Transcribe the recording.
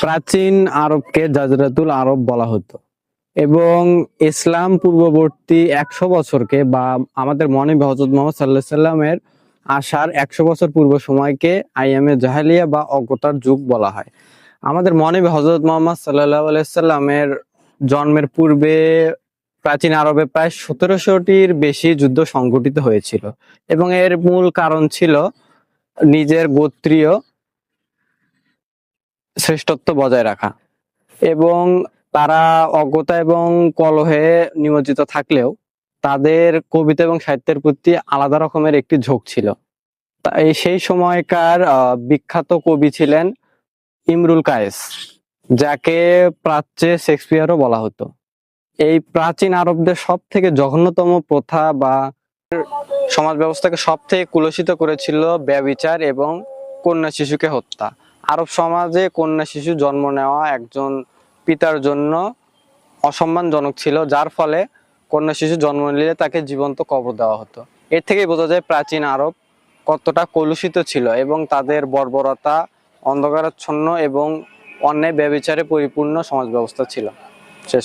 প্রাচীন আরবকে জাজরাতুল আরব বলা হতো। এবং ইসলাম পূর্ববর্তী একশো বছরকে বা আমাদের মনে হজরত মোহাম্মদ সাল্লাহ সাল্লামের আসার একশো বছর পূর্ব সময়কে আইএমএ জাহালিয়া বা অজ্ঞতার যুগ বলা হয়। আমাদের মনে হজরত মোহাম্মদ সাল্লাহ আলাইসাল্লামের জন্মের পূর্বে প্রাচীন আরবে প্রায় সতেরোশোটির বেশি যুদ্ধ সংঘটিত হয়েছিল। এবং এর মূল কারণ ছিল নিজের গোত্রীয় শ্রেষ্ঠত্ব বজায় রাখা। এবং তারা অজ্ঞতা এবং কলহে নিমজ্জিত থাকলেও তাদের কবিতা এবং সাহিত্যের প্রতি আলাদা রকমের একটি ঝোঁক ছিল। সেই সময়কার বিখ্যাত কবি ছিলেন ইমরুল কায়েস, যাকে প্রাচ্যে শেক্সপিয়ারও বলা হতো। এই প্রাচীন আরবদের সব থেকে জঘন্যতম প্রথা বা সমাজ ব্যবস্থাকে সব থেকে কুলসিত করেছিল ব্যবিচার এবং কন্যা শিশুকে হত্যা। আরব সমাজে কন্যা শিশু জন্ম নেওয়া একজন পিতার জন্য অসম্মানজনক ছিল, যার ফলে কন্যা শিশু জন্ম নিলে তাকে জীবন্ত কবর দেওয়া হতো। এর থেকেই বোঝা যায় প্রাচীন আরব কতটা কলুষিত ছিল এবং তাদের বর্বরতা, অন্ধকারাচ্ছন্ন এবং অন্যায়, ব্যবিচারে পরিপূর্ণ সমাজ ব্যবস্থা ছিল। শেষ